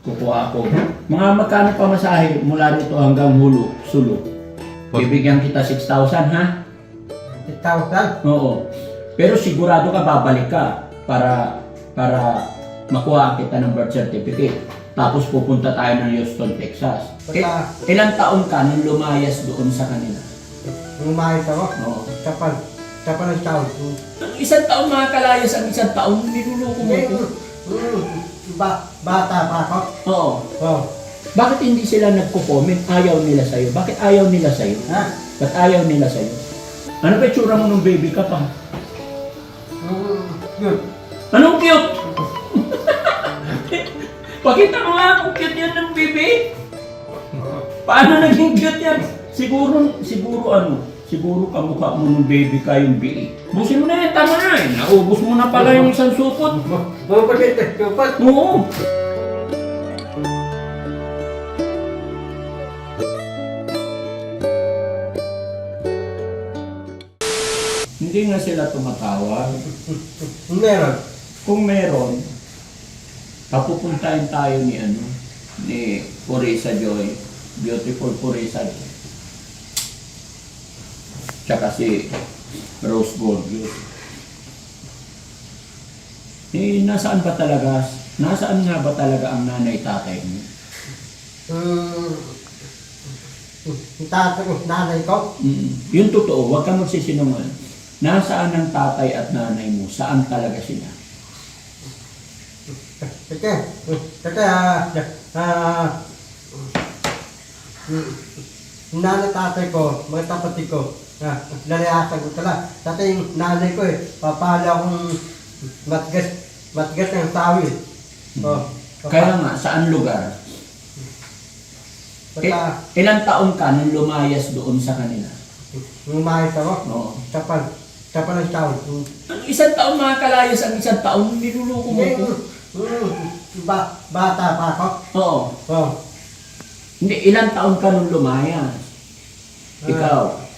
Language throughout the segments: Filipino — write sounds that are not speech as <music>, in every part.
kukuha ako. Mga magkano pa masahe mula rito hanggang hulo, sulo? Bibigyan kita 6,000 ha? Thousand. Oo. Pero sigurado ka babalik ka para para makuha kita ng birth certificate. Tapos pupunta tayo ng Houston, Texas. Eh, Basta- ilang taon ka nung lumayas doon sa kanila? Umayos ako. Oo. Kapal. Kapal ng taon. Ang isang taon makakalayas ang isang taon, niluloko mo ko. Ba, bata pa ako. Oo. Oh. Bakit hindi sila nagko-comment? Ayaw nila sa'yo. Bakit ayaw nila sa'yo? Ha? Ba't ayaw nila sa'yo? Ano ba itsura mo nung baby ka pa? Mm, yun. Anong cute? <laughs> Pakita mo nga kung cute yan ng baby. <laughs> Paano naging cute yan? Siguro, siguro ano, siguro kamukha mo nung baby ka yung BE. Busin mo na yan, tama na eh. Naubos mo na pala yung isang supot. Mabalit <laughs> eh. Kapal. Oo. Hindi nga sila tumatawag. Meron. Kung meron, papupuntahin tayo ni ano, ni Purisa Joy, beautiful Purisa Joy. Tsaka si Rose Gold. Eh, nasaan ba talaga, nasaan nga ba talaga ang nanay tatay mo? Mm, tatay ko, nanay ko. Mm, yung totoo, huwag kang magsisinungaling. Nasaan ang tatay at nanay mo? Saan talaga sila? Kasi, kasi, ah, ah, mm, nanay tatay ko, mga kapatid ko, ah, lalayasan ko tala. Dati yung nanay ko eh, papala akong matgas, matgas ng tawil. Oh, Kaya nga, saan lugar? Eh, Basta, ilang taon ka nung lumayas doon sa kanila? umayos ako. Oo. Kapal, kapal ng tawil. Mm. Ang isang taon makakalayas ang isang taon, niluloko mo ko. Mm, ba, bata pa ako. Oo. Oh, Hindi, ilang taon ka nung lumayas? Ikaw.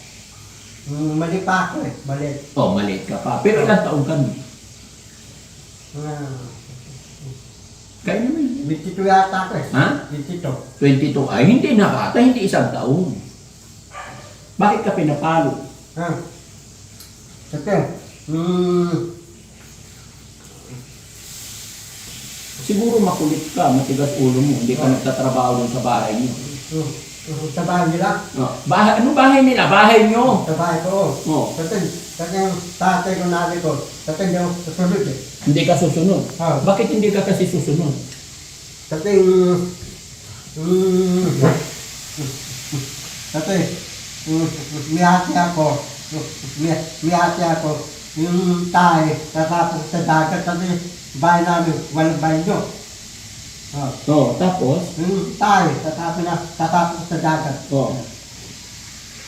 Mm, mali pa ako eh, mali. Oh, maliit ka pa. Pero ilang taon ka nun? Ah, Kaya naman. 22 yata ako eh. Ha? 22. 22. Ay, hindi nakata, hindi isang taon. Bakit ka pinapalo? Ah. Kasi, mm, Siguro makulit ka, matigas ulo mo, hindi ka nagtatrabaho doon sa bahay niyo. mm, sa bahay nila, Oh, bahay, anong bahay nila? Bahay niyo. sa bahay ko. Oh, Kasi, kasi yung tatay ko, nanay ko, kasi hindi ako susunod eh. hindi ka susunod. Ah. Bakit hindi ka kasi susunod? Kasi, mm, mm, kasi, mm, may ate ako, ate ako, yung tayo, tatapos sa dagat, kasi bahay namin, walang bahay nyo. Oh. Oh, tapos? Yung tayo, tatapos na, tatapos sa dagat. Oh.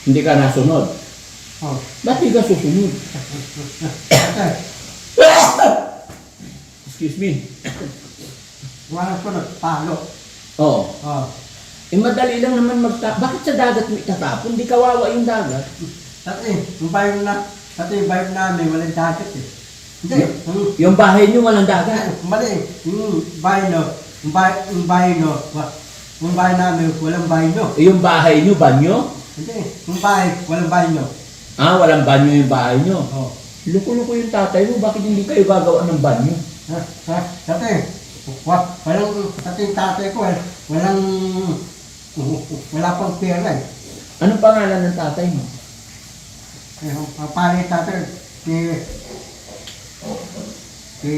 Hindi ka nasunod. Oh. Ba't hindi ka susunod? Excuse me. walang sunod, palo. Oh. Oh. Eh madali lang naman magta... Bakit sa dagat mo itatapon? Hindi kawawa yung dagat. Dati, yung bayo na, dati yung bayo namin, walang dagat eh. Hindi, yung, Yung bahay niyo walang dagat. mali, yung bayo no, yung bayo, yung bayo no, wa- yung bayo namin, walang bayo no. Eh, yung bahay niyo, banyo? Hindi, yung bayo, walang bayo no. Ah, walang banyo yung bahay niyo. Oh. Luko-luko yung tatay mo, bakit hindi kayo gagawa ng banyo? Ha, ha, dati, wa, walang, yung tatay ko, eh, walang, wala pang pera eh. Anong pangalan ng tatay mo? Eh, Ang pare tatay, si, si,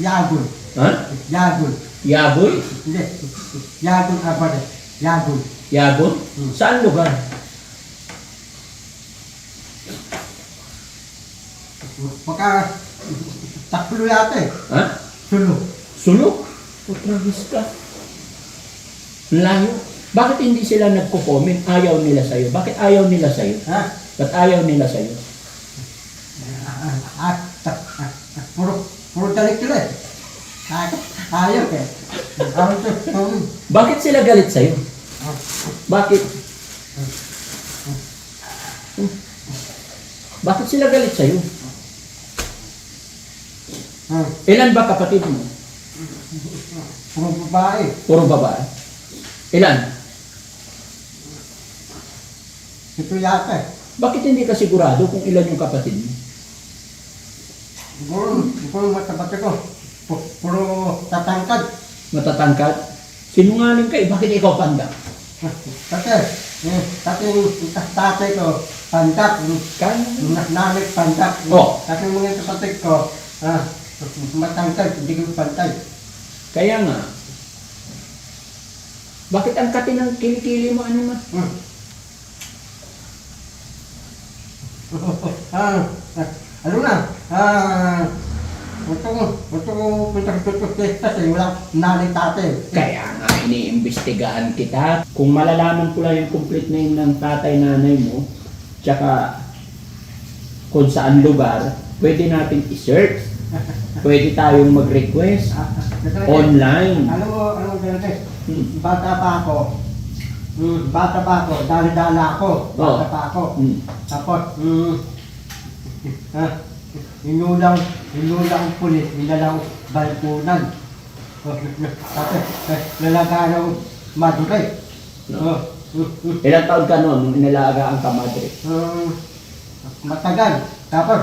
Yagul, Ha? Yagul, Yaboy? hindi, Yagul Abad, Yagul. Yagon? Hmm. Saan lugar? Baka, taklo yata eh, Ha? sulo. Sulok? Putragis ka. Layo. Bakit hindi sila nagko-comment? Ayaw nila sa'yo. Bakit ayaw nila sa'yo? Ha? Ba't ayaw nila sa'yo? Ah, ah, ah, ah, puro, puro dalik sila eh. Ayaw eh. Bakit sila galit sa'yo? Bakit? Bakit sila galit sa'yo? Ilan ba kapatid mo? Puro babae. Puro babae. Ilan? Ito yata eh. Bakit hindi ka sigurado kung ilan yung kapatid mo? Siguro, siguro matabat ko. Pu- Puro tatangkad. Matatangkad? Sinungaling ka eh. Bakit ikaw panda? Kasi, eh, kasi yung tatay ko, pantak. Kaya Na- Nanay pantak. Oh. Kasi yung mga kapatid ko, ah, matangkad, hindi ko pantay. Kaya nga. Bakit ang kati ng kilikili mo? Ano ma? Ah, ah, ano na? Ah, gusto ko, gusto ko punta sa tutus kasi wala nanay tatay. Kaya nga iniimbestigahan kita. Kung malalaman ko lang yung complete name ng tatay nanay mo, tsaka kung saan lugar, pwede natin i-search. <laughs> Pwede tayong mag-request Ah, ah, kasi- online. Alam mo, alam mo, ganito, Hmm. bata pa ako, mm, bata pa ako, dali-dala ako, bata Oh. pa ako. Hmm. Tapos, mm, ah, inulang, inulang ang pulis, inalang balpunan. Oh, Tapos, eh, nalagaan ng maduray. Oh, mm, mm, Ilang taon ka noon nung inalagaan ka, madre? mm, matagal. Tapos,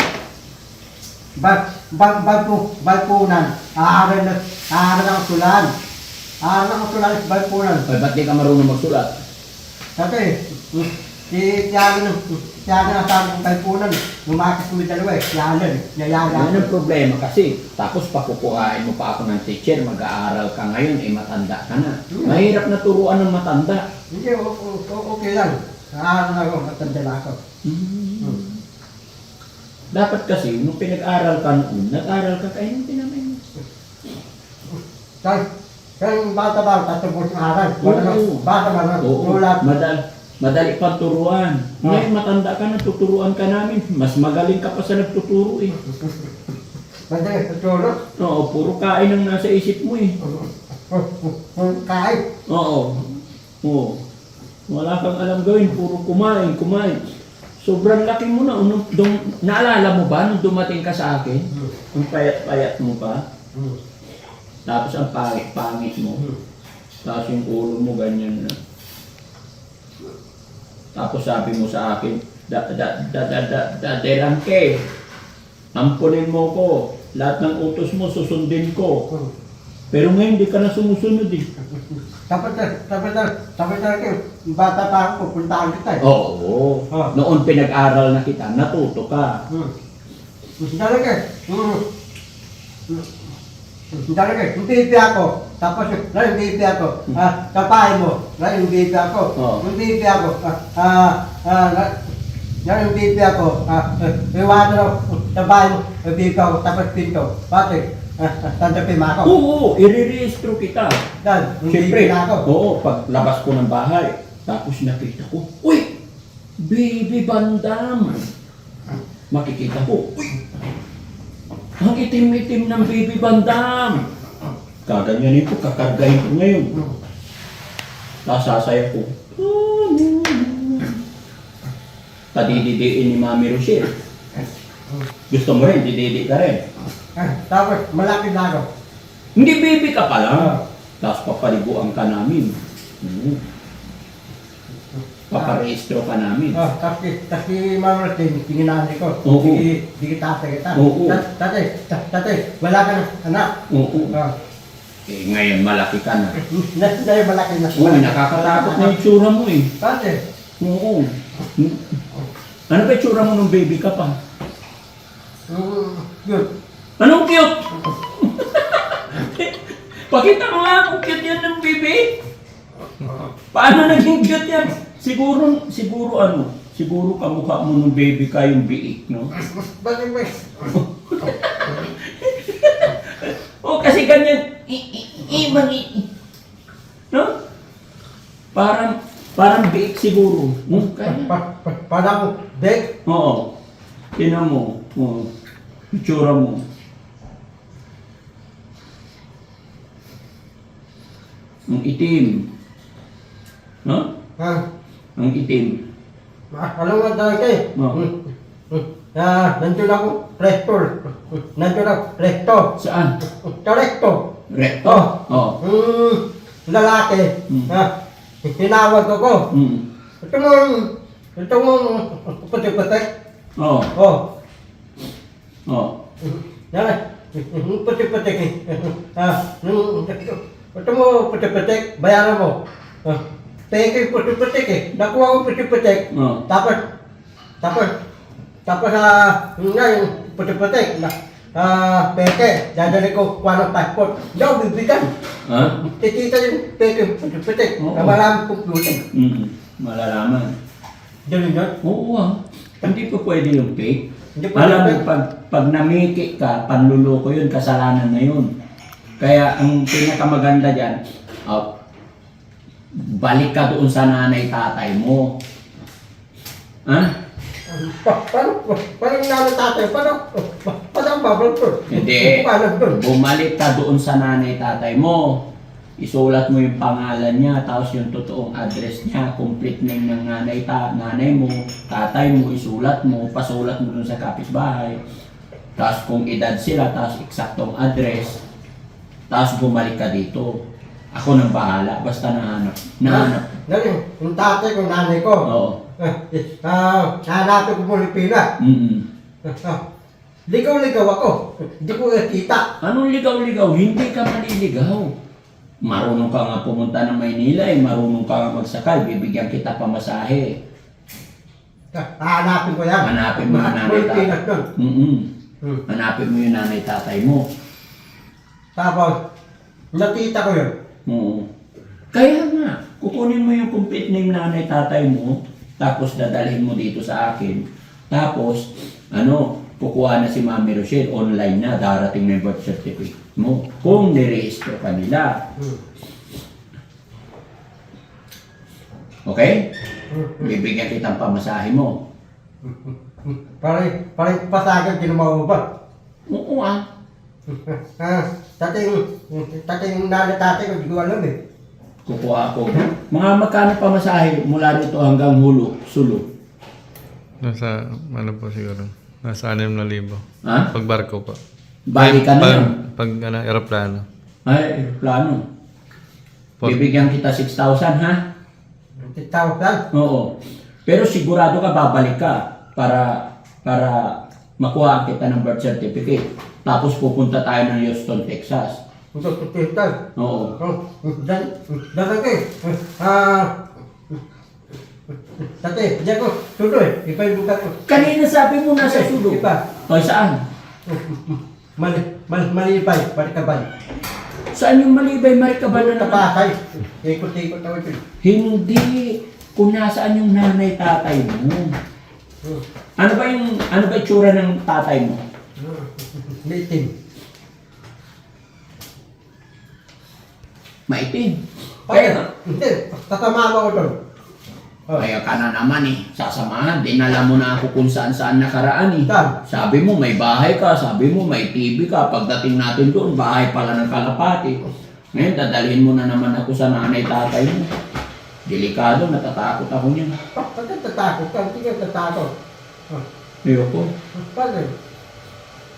bal, bal, balpu, balpunan, aaral na, aaral ng sulan. Aaral ng sulan, balpunan. Ay, ba't di ka marunong magsulat? Mm, si Tiago ng Tiago na sabi kong kalpunan, lumakas kami dalawa eh, yalan, nayala Yan ang problema kasi. Tapos pakukuhain mo pa ako ng teacher, mag-aaral ka ngayon, eh matanda ka na. Mahirap na turuan ng matanda. Hindi, okay lang. Naaral na ako, matanda na ako. Hmm. Dapat kasi, nung pinag-aral ka noon, nag-aral ka kayo ng pinamay mo. Kaya, kaya yung bata ba, tatapos ng aral. Oo. Bata, bata ba, Oo, nulat. madal, madali pang turuan. Ngayon matanda ka na, tuturuan ka namin. Mas magaling ka pa sa nagtuturo eh. Madali, tutulog. Oo, puro kain ang nasa isip mo eh. Kahit, Oo. Oo. Wala kang alam gawin, puro kumain, kumain. Sobrang laki mo na. Nung, dum, naalala mo ba nung dumating ka sa akin? Ang payat-payat mo pa. Tapos ang pangit-pangit mo. Tapos yung ulo mo ganyan na. Tapos sabi mo sa akin, da da da da da da derangke. Ampunin mo ko. Lahat ng utos mo susundin ko. Pero ngayon di ka na sumusunod eh. tapos na, tapos na, tapos na kayo, bata pa ako, pupuntahan kita eh. Oo. Ah. Noon pinag-aral na kita, natuto ka. Hmm. Talaga. Hmm. Hmm. Talaga. Yung baby ako. Tapos yung baby ako. Ah, kapay mo. Na yung baby ako. Oo. Yung baby ako. Ah, ah, ah, yung baby ako. Ah, iwanan ako. Kapay mo. Yung baby ako. Tapos pinto. Pati. Ah, tandapin mo ako. Oo, i-re-registro kita. Dan, yung Siyempre, baby na ako. oo, paglabas ko ng bahay, tapos nakita ko, uy, baby bandam. Makikita ko, uy, ang itim-itim ng baby bandam. Kaganyanin ko, kakargahin ko ngayon. Hmm. Nasasaya ko. Padididiin ni Mami Rochelle. Gusto mo rin, dididi ka rin. Ah, tapos, malapit na ako. Hindi baby ka pa lang. Ah. Tapos papaliguan ka namin. Mm. Paparehistro ka namin. Oh, kasi, kasi Mama Martin, tinginali ko. Oo. Di, di kita kita. Oo. Ta- Tatay, ta- tatay, wala ka na, anak. Oo. Oh. Eh, ngayon malaki ka na. Na malaki na. Oo, nakakatakot na yung tsura mo eh. Tatay, Oo. Ano ba yung tsura mo nung baby ka pa? mm, yun. Anong cute? Pakita mo nga kung cute yan ng baby. Paano naging cute yan? Siguro, siguro ano, siguro kamukha mo nung baby ka yung biik, no? Bakit ba? <laughs> Oh, kasi ganyan. I, i, i, i, i. No? Parang, parang biik siguro. Hmm, Pa, pa, pa, parang dek. Oo. Tinan mo. Oo. Itsura mo. Ang itim. No? Ha? Ang itim. Ma- Alam mo talaga eh. Oo. Mm, mm, Ah, nandun ako, rector. Nandun ako, rector. Saan? Sa rector. Recto? Oh. Hmm, lalaki. Hmm. Ah, tinawag ako. Mm. Ito mo, ito mo, puti-puti. Oh. Oh, Oh. yan. Puti-puti. Nung, ito mo, puti-puti, bayaran mo. Ah, peke puti-puti eh. Nakuha ko puti-puti. Oh. Tapos, tapos, tapos, ah, yun nga yung puti-puti. Na, ah, peke, dadali ko kuha ng passport. Ako bibigyan. Ha? Tikita yung peke, puti-puti. Oo. Na maraming computer. Mm. Malalaman. Ganun yun. Oo ah. Hindi po pwede yung fake. Hindi po Alam mo, pwede. pag, pag namiki ka, panluloko yun, kasalanan na yun. Kaya ang pinakamaganda dyan, ah, balik ka doon sa nanay tatay mo. Ha? Pa, paano, paano nanay tatay? Paano, pa- paano ang babal ko? Hindi. Paano doon? Bumalik ka doon sa nanay tatay mo. Isulat mo yung pangalan niya, tapos yung totoong address niya, complete name ng nanay, ta nanay mo, tatay mo, isulat mo, pasulat mo doon sa kapitbahay. Tapos kung edad sila, tapos eksaktong address, tapos bumalik ka dito. Ako nang bahala, basta nahanap. Nahanap. Galing, yung tatay ko, nanay ko. Oo. Ah, hanapin ko muli pila. Mm-mm. Ah, <laughs> Ligaw-ligaw ako. Hindi ko nakita. Anong ligaw-ligaw? Hindi ka maliligaw. Marunong ka nga pumunta ng Maynila eh, marunong ka nga magsakay, bibigyan kita pamasahe. Hanapin ko yan. Hanapin mo yung nanay Muli tatay. pila doon. Mm Hmm. Hanapin mo yung nanay tatay mo. Tapos, nakita ko yun. Oo. Kaya nga, kukunin mo yung complete name nanay tatay mo, tapos dadalhin mo dito sa akin. Tapos, ano, kukuha na si Mami Rochelle, online na, darating na yung birth certificate mo. Kung nirehistro ka nila. Hmm. Okay? Hmm. Bibigyan kitang pamasahe mo. Parang, parang pasagan ginawa mo ba? Oo ah. <laughs> Ah, dating, dating nanay tatay ko, hindi ko alam eh. Kukuha ako. Mga magkano pamasahe mula dito hanggang hulo, sulo? Nasa, ano po siguro? Nasa 6,000. Ha? Pag barko po. Bali ka na pag, yan. Pag, ano, aeroplano. Ay, plano. Pag- Bibigyan kita 6,000 ha? Titawag lang. Oo. Pero sigurado ka babalik ka para para makuha kita ng birth certificate. Tapos pupunta tayo ng Houston, Texas. Ito, titawag. Oo. Oh, dan, dan eh. Ah, Dati, diyan ko, tuloy, iba yung lugar ko. Kanina sabi mo nasa Okay, sulo. iba. O saan? Mali, mali, malibay, barikabay. Saan yung Malibay Marikaban na naman? Tapakay. Ikot-ikot ako dyan. Hindi. Kung nasaan yung nanay tatay mo. Hmm. Ano ba yung ano ba itsura ng tatay mo? Meeting. Maitim. Kaya, hindi, tatamama ko doon. Oh. kaya ka na naman eh. Sasamahan. Dinala mo na ako kung saan saan nakaraan eh. Saan? Sabi mo may bahay ka. Sabi mo may TV ka. Pagdating natin doon, bahay pala ng kalapati. Ngayon, dadalhin mo na naman ako sa nanay tatay mo. Delikado, natatakot ako niyan. Pa- Bakit tatakot ka? Hindi ka tatakot. Oh, Ayoko. Bakit?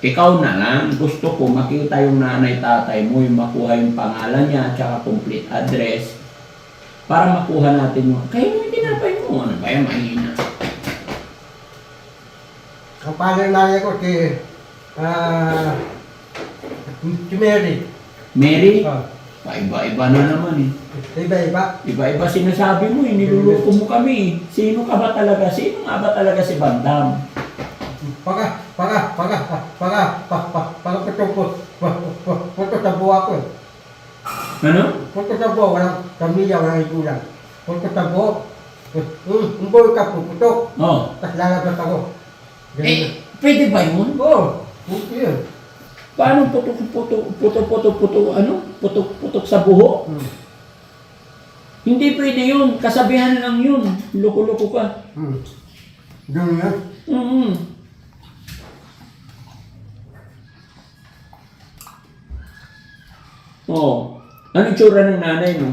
Ikaw na lang, gusto ko makita yung nanay tatay mo, yung makuha yung pangalan niya, at saka complete address, para makuha natin yung, kaya mo yung tinapay mo, ano ba yan, mahina. Ang pangalan nanay ko kay, ah, si Mary. Mary, Oh, paiba-iba na naman eh. iba-iba. Iba-iba sinasabi mo eh, niluloko mo kami eh. Sino ka ba talaga? Sino nga ba talaga si Bandam? Paka, paka, paka, paka, paka, paka, puto, puto, puto sa buha ko. eh. Ano? Puto sa buha, walang pamilya, walang igulang. Puto sa buha, um, umboy ka, puputok. Oh. Tapos lalabas ako. Eh, pwede ba yun? Oo, puto yun. Paano putok, putok, putok, putok, putok, ano? Putok, putok sa buho? Hmm. Hindi pwede yun. Kasabihan lang yun. Loko-loko ka. Hmm. Ganun yun. Mm Oh. Ano tsura ng nanay mo?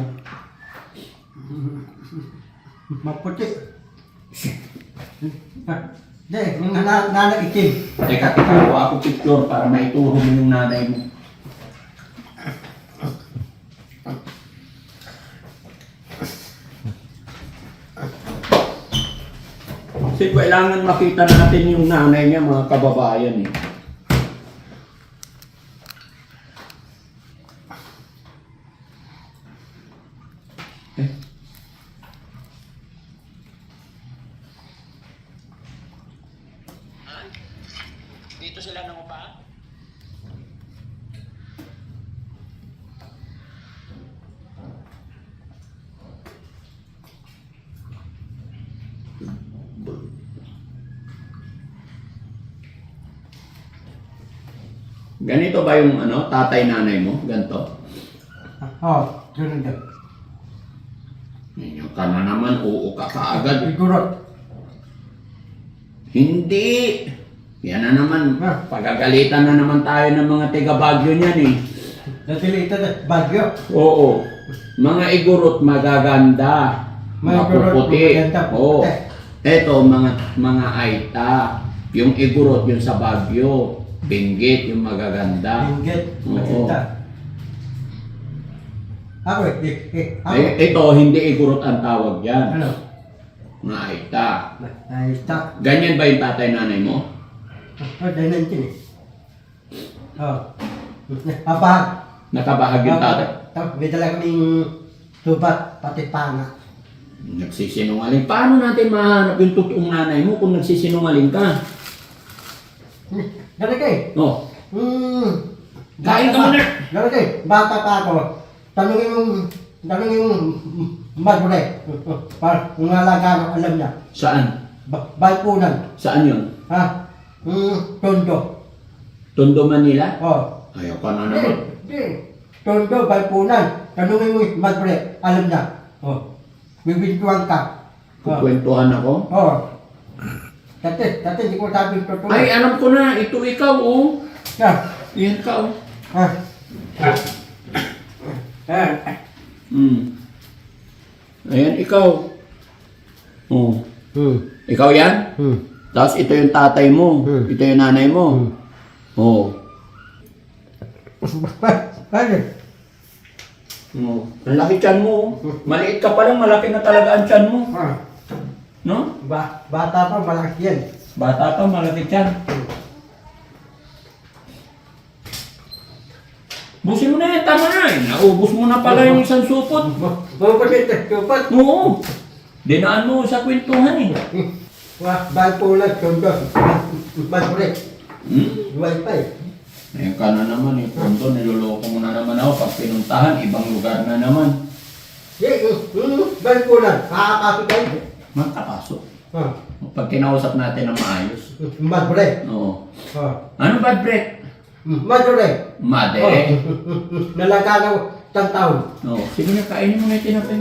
Maputi. Hindi, yung na, nanay itim. Teka, teka, ako picture para maituro mo yung nanay mo. Kasi kailangan makita natin yung nanay niya, mga kababayan. Eh. Dito sila nang upa? Ganito ba yung ano, tatay nanay mo? Ganito? Oo, oh, ganun daw. Ninyo ka na naman, oo ka kaagad. Siguro. Hindi! Yan na naman, Ah. pagagalitan na naman tayo ng mga tiga Baguio niyan eh. Natilita na, bagyo. Oo. Mga igurot magaganda. Mga igurot Mapuputi. magaganda, Oo. puputi. Eto, mga mga aita. Yung igurot yung sa Baguio. Benggit yung magaganda. Binggit, Oo. maganda. Ako eh, eh, eh, ako. Eh, ito, hindi igurot ang tawag yan. Ano? Mga aita. Na- Na-stop. Ganyan ba yung tatay nanay mo? Oh, dahil nandiyan eh. Oh. Apahag. Nakabahag yung tatay. Tapos may dala kaming subat, pati panga. Nagsisinungaling. Paano natin mahanap yung totoong nanay mo kung nagsisinungaling ka? Ganun kay. No. Hmm. Kain ka muna. Ganun kay. Bata pa ako. Tanungin yung, tanungin yung magbre. Para kung alaga alam niya. Saan? Ba balpunan. Saan yun? Ha? Hmm. Tondo. Tondo, Manila? Oh. Ayaw ka na naman. Hindi. Tondo, balpunan. Tanungin mo yung magbre. Alam niya. Oh. Bibintuan ka. Oh. Kukwentuhan ako. Oh. Dati, dati hindi ko sabi totoo. Ay, alam ko na. Ito ikaw, oh. Ah. Yan ka, oh. Ah. Ah. Ah. Hmm. Ayan, ikaw. Oh. Hmm. Ikaw yan? Hmm. Tapos ito yung tatay mo. Hmm. Ito yung nanay mo. Hmm. Oh. Bakit? Oh. Ang laki tiyan mo. oh. Maliit ka pa lang, malaki na talaga ang tiyan mo. Ah. No? Ba bata pa, malaki yan. Bata pa, malaki tiyan. Busin mo na yan, tama na eh. Naubos mo na pala yung isang supot. Bakit ito? Tupat. Oo. Dinaan mo sa kwentuhan eh. Wah, balpulan, tondo. Balpulan. Hmm? Wifi. Ngayon ka na naman eh. Pronto, niloloko mo na naman ako. Pag pinuntahan, ibang lugar na naman. Eh, hmm, balpulan. Kakakapit tayo. Magkapasok. Ah. Pag kinausap natin ng maayos. Balpulan. Oo. Ah. Ano bad break? Madure. Made. Oh. <laughs> Nalaga na isang taon. Oo. Sige na, kainin mo na yung tinapay.